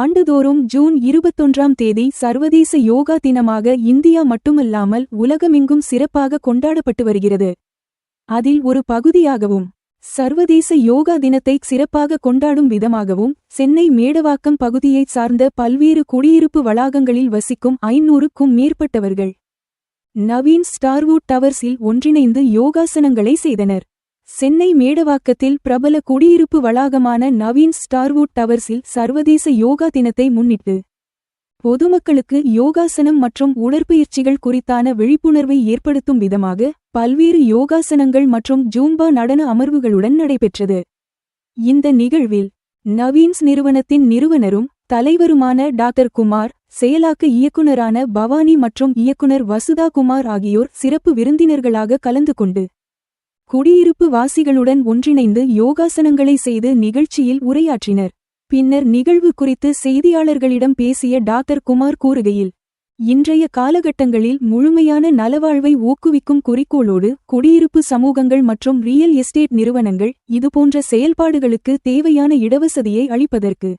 ஆண்டுதோறும் ஜூன் இருபத்தொன்றாம் தேதி சர்வதேச யோகா தினமாக இந்தியா மட்டுமல்லாமல் உலகமெங்கும் சிறப்பாக கொண்டாடப்பட்டு வருகிறது. அதில் ஒரு பகுதியாகவும் சர்வதேச யோகா தினத்தை சிறப்பாக கொண்டாடும் விதமாகவும் சென்னை மேடவாக்கம் பகுதியைச் சார்ந்த பல்வேறு குடியிருப்பு வளாகங்களில் வசிக்கும் ஐநூறுக்கும் மேற்பட்டவர்கள் நவீன் ஸ்டார்வுட் டவர்ஸில் ஒன்றிணைந்து யோகாசனங்களை செய்தனர். சென்னை மேடவாக்கத்தில் பிரபல குடியிருப்பு வளாகமான நவீன் ஸ்டார்வுட் டவர்ஸில் சர்வதேச யோகா தினத்தை முன்னிட்டு பொதுமக்களுக்கு யோகாசனம் மற்றும் உடற்பயிற்சிகள் குறித்தான விழிப்புணர்வை ஏற்படுத்தும் விதமாக பல்வேறு யோகாசனங்கள் மற்றும் ஜூம்பா நடன அமர்வுகளுடன் நடைபெற்றது. இந்த நிகழ்வில் நவீன்ஸ் நிறுவனத்தின் நிறுவனரும் தலைவருமான டாக்டர் குமார் செயலாக்க இயக்குனரான பவானி மற்றும் இயக்குனர் வசுதா குமார் ஆகியோர் சிறப்பு விருந்தினர்களாக கலந்து கொண்டு குடியிருப்பு வாசிகளுடன் ஒன்றிணைந்து யோகாசனங்களை செய்து நிகழ்ச்சியில் உரையாற்றினர். பின்னர் நிகழ்வு குறித்து செய்தியாளர்களிடம் பேசிய டாக்டர் குமார் கூறுகையில் இன்றைய காலகட்டங்களில் முழுமையான நலவாழ்வை ஊக்குவிக்கும் குறிக்கோளோடு குடியிருப்பு சமூகங்கள் மற்றும் ரியல் எஸ்டேட் நிறுவனங்கள் இதுபோன்ற செயல்பாடுகளுக்கு தேவையான இடவசதியை அளிப்பதற்கு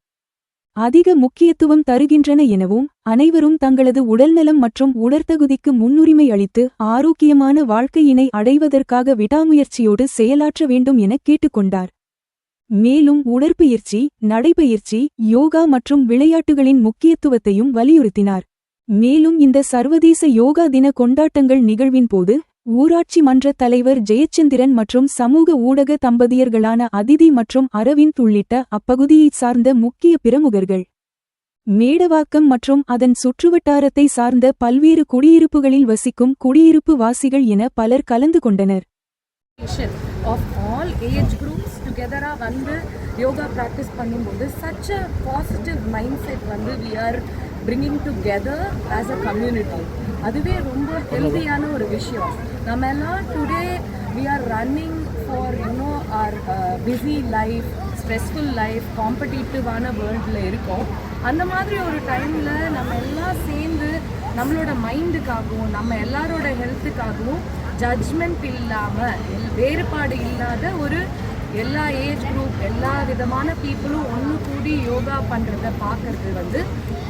அதிக முக்கியத்துவம் தருகின்றன எனவும் அனைவரும் தங்களது உடல்நலம் மற்றும் உடற்தகுதிக்கு முன்னுரிமை அளித்து ஆரோக்கியமான வாழ்க்கையினை அடைவதற்காக விடாமுயற்சியோடு செயலாற்ற வேண்டும் என கேட்டுக்கொண்டார். மேலும் உடற்பயிற்சி நடைபயிற்சி யோகா மற்றும் விளையாட்டுகளின் முக்கியத்துவத்தையும் வலியுறுத்தினார். மேலும் இந்த சர்வதேச யோகா தின கொண்டாட்டங்கள் நிகழ்வின் போது ஊராட்சி மன்ற தலைவர் ஜெயச்சந்திரன் மற்றும் சமூக ஊடக தம்பதியர்களான அதிதி மற்றும் அரவிந்த் உள்ளிட்ட அப்பகுதியைச் சார்ந்த முக்கிய பிரமுகர்கள். மேடவாக்கம் மற்றும் அதன் சுற்றுவட்டாரத்தை சார்ந்த பல்வேறு குடியிருப்புகளில் வசிக்கும் குடியிருப்பு வாசிகள் என பலர் கலந்து கொண்டனர். ஆஃப் ஆல் ஏஜ் டுகெதராக வந்து யோகா ப்ராக்டிஸ் பண்ணும்போது such a positive mind set வந்து we are bringing together as a community அதுவே ரொம்ப ஹெல்த்தியான ஒரு விஷயம். நம்ம எல்லாம் today we are running for you know our busy life stressful life காம்படிட்டிவான வேர்ல்டில் இருக்கோம். அந்த மாதிரி ஒரு டைமில் நம்ம எல்லாம் சேர்ந்து நம்மளோட மைண்டுக்காகவும் நம்ம எல்லாரோட ஹெல்த்துக்காகவும் ஜட்ஜ்மெண்ட் இல்லாமல் வேறுபாடு இல்லாத ஒரு எல்லா ஏஜ் குரூப் எல்லா விதமான பீப்புளும் ஒன்று கூடி யோகா பண்ணுறத பார்க்கறது வந்து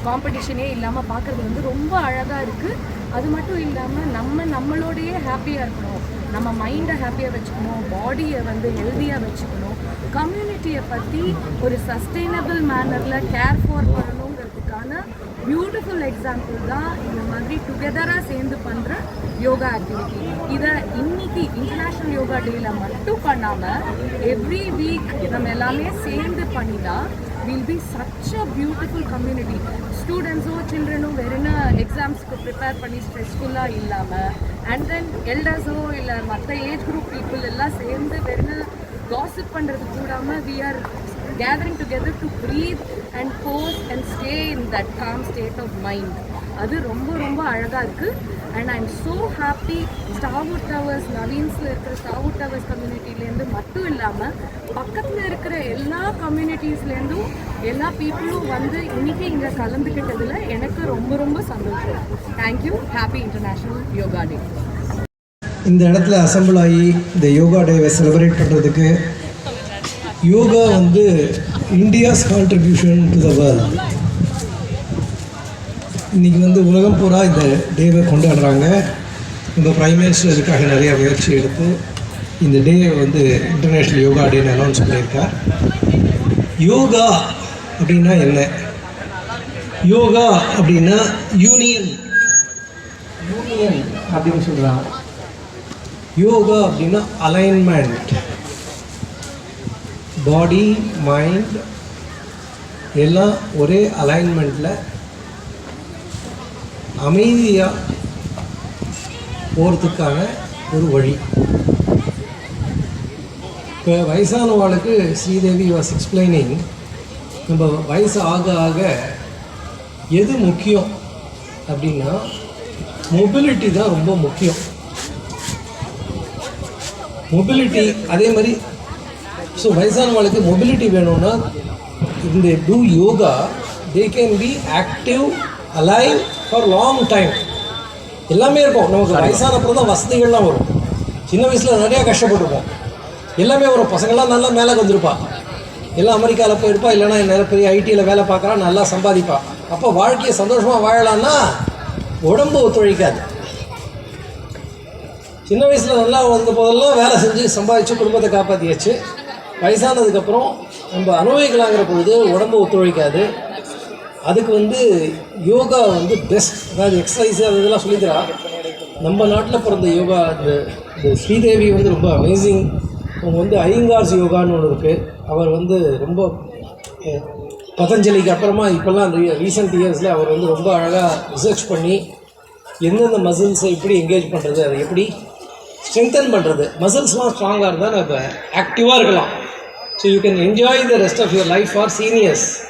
காம்படிஷனே இல்லாமல் பார்க்கறது வந்து ரொம்ப அழகாக இருக்குது அது மட்டும் இல்லாமல் நம்ம நம்மளோடையே ஹாப்பியாக இருக்கணும். நம்ம மைண்டை ஹாப்பியாக வச்சுக்கணும். பாடியை வந்து ஹெல்த்தியாக வச்சுக்கணும். கம்யூனிட்டியை பற்றி ஒரு சஸ்டைனபிள் மேனரில் கேர் ஃபார் பண்ணணுங்கிறதுக்கான பியூட்டிஃபுல் எக்ஸாம்பிள் தான் இந்த மாதிரி டுகெதராக சேர்ந்து பண்ணுற யோகா ஆக்டிவிட்டி இதை இன்னைக்கு இன்டர்நேஷ்னல் யோகா டேல மட்டும் பண்ணாமல் எவ்ரி வீக் நம்ம எல்லாமே சேர்ந்து பண்ணினா will be such a beautiful community ஸ்டூடெண்ட்ஸோ சில்ட்ரனும் என்ன எக்ஸாம்ஸ்க்கு ப்ரிப்பேர் பண்ணி ஸ்ட்ரெஸ்ஃபுல்லாக இல்லாமல் அண்ட் தென் எல்டர்ஸோ இல்லை மற்ற ஏஜ் குரூப் பீப்புள் எல்லாம் சேர்ந்து வெறும் காசிப் பண்ணுறது கூடாமல் we are gathering together to breathe and pose and stay in that calm state of mind அது ரொம்ப ரொம்ப அழகாக இருக்குது and I am so happy Stout Towers நவீன்ஸில் இருக்கிற ஸ்டாவுட் டவர்ஸ் கம்யூனிட்டிலேருந்து மட்டும் இல்லாமல் பக்கத்தில் இருக்கிற எல்லா கம்யூனிட்டிஸ்லேருந்தும் எல்லா பீப்புளும் வந்து இன்றைக்கி இங்கே கலந்துக்கிட்டதில் எனக்கு ரொம்ப ரொம்ப சந்தோஷம். Thank you happy international yoga day இந்த இடத்துல அசம்பிள் ஆகி இந்த யோகா டேவை செலிப்ரேட் பண்ணுறதுக்கு யோகா வந்து India's contribution to the world இன்றைக்கி வந்து உலகம் பூரா இந்த டேவை கொண்டாடுறாங்க. நம்ம ப்ரைம் மினிஸ்டர் இதுக்காக நிறைய முயற்சி எடுத்து இந்த டே வந்து இன்டர்நேஷ்னல் யோகா டேன்னு அனௌன்ஸ் பண்ணியிருக்கார். யோகா அப்படின்னா என்ன? யோகா அப்படின்னா யூனியன் யூனியன் அப்படின்னு சொல்கிறாங்க யோகா அப்படின்னா அலைன்மெண்ட் பாடி மைண்ட் எல்லாம் ஒரே அலைன்மெண்ட்டில் அமைதியாக போகிறதுக்கான ஒரு வழி. இப்போ வயசானவாளுக்கு ஸ்ரீதேவி வாஸ் எக்ஸ்பிளைனிங் நம்ம வயசு ஆக ஆக எது முக்கியம் அப்படின்னா மொபிலிட்டி தான் ரொம்ப முக்கியம். மொபிலிட்டி அதே மாதிரி ஸோ வயசானவங்களுக்கு மொபிலிட்டி வேணும்னா இந்த do yoga they can be active alive for long time எல்லாமே இருக்கும். நமக்கு வயசான அப்புறம் தான் வசதிகள்லாம் வரும். சின்ன வயசில் நிறையா கஷ்டப்பட்டிருப்போம். எல்லாமே வரும். பசங்கள்லாம் நல்லா மேலே வந்திருப்பா. எல்லாம் அமெரிக்காவில் போயிருப்பா. இல்லைன்னா நிறைய பெரிய ஐடியில் வேலை பார்க்குறா. நல்லா சம்பாதிப்பா. அப்போ வாழ்க்கையை சந்தோஷமாக வாழலான்னா உடம்பு ஒத்துழைக்காது. சின்ன வயசில் நல்லா வந்த போதெல்லாம் வேலை செஞ்சு சம்பாதிச்சு குடும்பத்தை காப்பாற்றியாச்சு வயசானதுக்கப்புறம் நம்ம அனுபவிக்கலாங்கிற பொழுது உடம்பு ஒத்துழைக்காது. அதுக்கு வந்து யோகா வந்து பெஸ்ட் அதாவது எக்ஸசைஸ் அது இதெல்லாம் சொல்லித்தரா. நம்ம நாட்டில் பிறந்த யோகா இந்த இந்த ஸ்ரீதேவி வந்து ரொம்ப அமேசிங் அவங்க வந்து ஐங்கார்ஸ் யோகான்னு ஒன்று இருக்குது அவர் வந்து ரொம்ப பதஞ்சலிக்கு அப்புறமா இப்போல்லாம் ரீசெண்ட் இயர்ஸில் அவர் வந்து ரொம்ப அழகாக ரிசர்ச் பண்ணி எந்தெந்த மசில்ஸை எப்படி என்கேஜ் பண்ணுறது அதை எப்படி ஸ்ட்ரெங்தன் பண்ணுறது மசில்ஸ்லாம் ஸ்ட்ராங்காக இருந்தால் நம்ம ஆக்டிவாக இருக்கலாம். So you can enjoy the rest of your life for seniors.